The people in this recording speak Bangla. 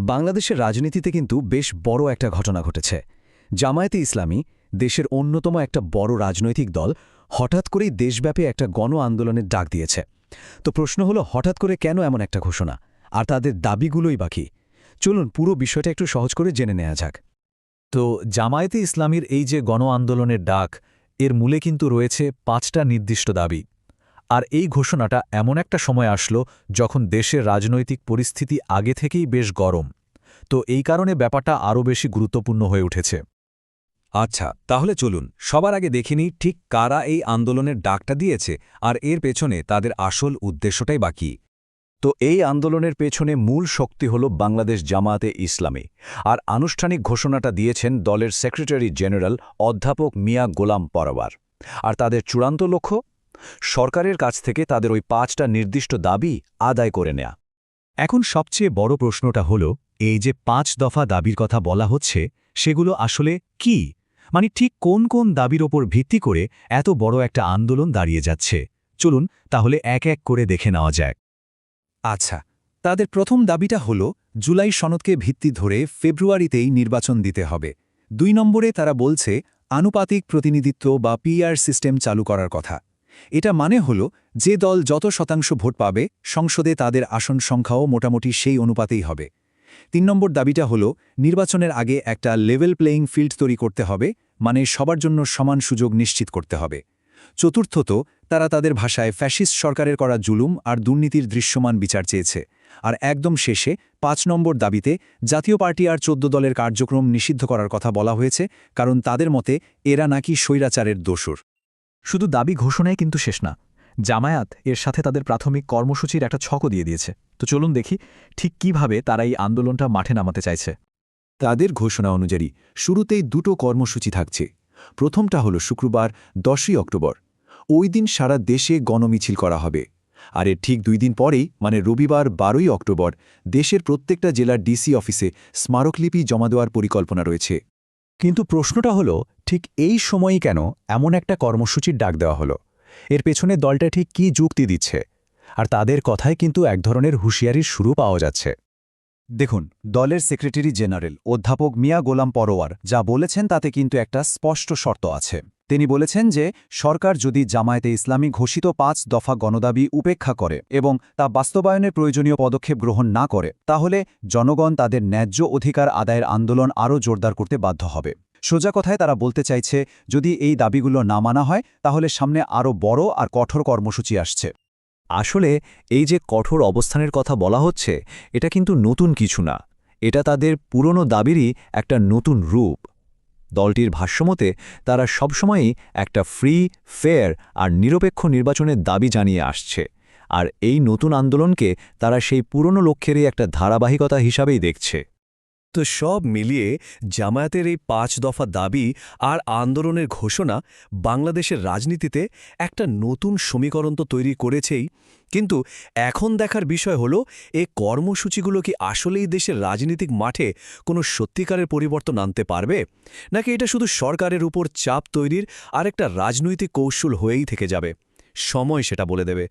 বাংলাদেশের রাজনীতিতে কিন্তু বেশ বড় একটা ঘটনা ঘটেছে। জামায়াতে ইসলামী, দেশের অন্যতম একটা বড় রাজনৈতিক দল, হঠাৎ করেই দেশব্যাপী একটা গণ আন্দোলনের ডাক দিয়েছে। তো প্রশ্ন হলো, হঠাৎ করে কেন এমন একটা ঘোষণা? আর তাদের দাবিগুলোই বাকি চলুন পুরো বিষয়টা একটু সহজ করে জেনে নেওয়া যাক। তো জামায়াতে ইসলামীর এই যে গণ আন্দোলনের ডাক, এর মূলে কিন্তু রয়েছে পাঁচটা নির্দিষ্ট দাবি। আর এই ঘোষণাটা এমন একটা সময় আসলো যখন দেশের রাজনৈতিক পরিস্থিতি আগে থেকেই বেশ গরম। তো এই কারণে ব্যাপারটা আরও বেশি গুরুত্বপূর্ণ হয়ে উঠেছে। আচ্ছা তাহলে চলুন, সবার আগে দেখিনি ঠিক কারা এই আন্দোলনের ডাকটা দিয়েছে আর এর পেছনে তাদের আসল উদ্দেশ্যটাই বাকি তো এই আন্দোলনের পেছনে মূল শক্তি হল বাংলাদেশ জামায়াতে ইসলামী। আর আনুষ্ঠানিক ঘোষণাটা দিয়েছেন দলের সেক্রেটারি জেনারেল অধ্যাপক মিয়া গোলাম পরবার আর তাদের চূড়ান্ত লক্ষ্য? সরকারের কাছ থেকে তাদের ওই পাঁচটা নির্দিষ্ট দাবি আদায় করে নেয়া। এখন সবচেয়ে বড় প্রশ্নটা হল, এই যে পাঁচ দফা দাবির কথা বলা হচ্ছে, সেগুলো আসলে কি? মানে ঠিক কোন কোন দাবির ওপর ভিত্তি করে এত বড় একটা আন্দোলন দাঁড়িয়ে যাচ্ছে? চলুন তাহলে এক এক করে দেখে নেওয়া যাক। আচ্ছা তাদের প্রথম দাবিটা হল, জুলাই সনদকে ভিত্তি ধরে ফেব্রুয়ারিতেই নির্বাচন দিতে হবে। দুই নম্বরে তারা বলছে, আনুপাতিক প্রতিনিধিত্ব বা পিআর সিস্টেম চালু করার কথা। এটা মানে হল, যে দল যত শতাংশ ভোট পাবে, সংসদে তাদের আসন সংখ্যাও মোটামুটি সেই অনুপাতেই হবে। তিন নম্বর দাবিটা হল, নির্বাচনের আগে একটা লেভেল প্লেয়িং ফিল্ড তৈরি করতে হবে মানে সবার জন্য সমান সুযোগ নিশ্চিত করতে হবে। চতুর্থত, তারা তাদের ভাষায় ফ্যাসিস্ট সরকারের করা জুলুম আর দুর্নীতির দৃশ্যমান বিচার চেয়েছে। আর একদম শেষে, পাঁচ নম্বর দাবিতে, জাতীয় পার্টি আর চোদ্দ দলের কার্যক্রম নিষিদ্ধ করার কথা বলা হয়েছে, কারণ তাদের মতে, এরা নাকি স্বৈরাচারের দোসর। শুধু দাবি ঘোষণায় কিন্তু শেষ না। জামায়াত এর সাথে তাদের প্রাথমিক কর্মসূচির একটা ছকও দিয়ে দিয়েছে। তো চলুন দেখি ঠিক কীভাবে তারা এই আন্দোলনটা মাঠে নামাতে চাইছে। তাদের ঘোষণা অনুযায়ী, শুরুতেই দুটো কর্মসূচি থাকছে। প্রথমটা হল শুক্রবার, দশই অক্টোবর। ওই দিন সারা দেশে গণমিছিল করা হবে। আর এর ঠিক দুই দিন পরেই মানে রবিবার, বারোই অক্টোবর, দেশের প্রত্যেকটা জেলার ডিসি অফিসে স্মারকলিপি জমা দেওয়ার পরিকল্পনা রয়েছে। কিন্তু প্রশ্নটা হলো, ঠিক এই সময়ই কেন এমন একটা কর্মসূচির ডাক দেওয়া হলো? এর পেছনে দলটা ঠিক কি যুক্তি দিচ্ছে? আর তাদের কথায় কিন্তু এক ধরনের হুঁশিয়ারির শুরু পাওয়া যাচ্ছে। দেখুন, দলের সেক্রেটারি জেনারেল অধ্যাপক মিয়া গোলাম পরোয়ার যা বলেছেন তাতে কিন্তু একটা স্পষ্ট শর্ত আছে। তিনি বলেছেন যে, সরকার যদি জামায়াতে ইসলামী ঘোষিত পাঁচ দফা গণদাবি উপেক্ষা করে এবং তা বাস্তবায়নের প্রয়োজনীয় পদক্ষেপ গ্রহণ না করে, তাহলে জনগণ তাদের ন্যায্য অধিকার আদায়ের আন্দোলন আরও জোরদার করতে বাধ্য হবে। সোজা কথায় তারা বলতে চাইছে, যদি এই দাবিগুলো না মানা হয়, তাহলে সামনে আরও বড় আর কঠোর কর্মসূচি আসছে। আসলে এই যে কঠোর অবস্থানের কথা বলা হচ্ছে, এটা কিন্তু নতুন কিছু না। এটা তাদের পুরনো দাবিরই একটা নতুন রূপ। দলটির ভাষ্যমতে, তারা সবসময়ই একটা ফ্রি ফেয়ার আর নিরপেক্ষ নির্বাচনের দাবি জানিয়ে আসছে। আর এই নতুন আন্দোলনকে তারা সেই পুরনো লক্ষ্যেরই একটা ধারাবাহিকতা হিসাবেই দেখছে। তো সব মিলিয়ে জামায়াতের এই পাঁচ দফা দাবি আর আন্দোলনের ঘোষণা বাংলাদেশের রাজনীতিতে একটা নতুন সমীকরণ তো তৈরি করেছেই। কিন্তু এখন দেখার বিষয় হল, এ কর্মসূচিগুলো কি আসলেই দেশের রাজনীতিক মাঠে কোনো সত্যিকারের পরিবর্তন আনতে পারবে? নাকি এটা শুধু সরকারের উপর চাপ তৈরির আর একটা রাজনৈতিক কৌশল হয়েই থেকে যাবে? সময় সেটা বলে দেবে।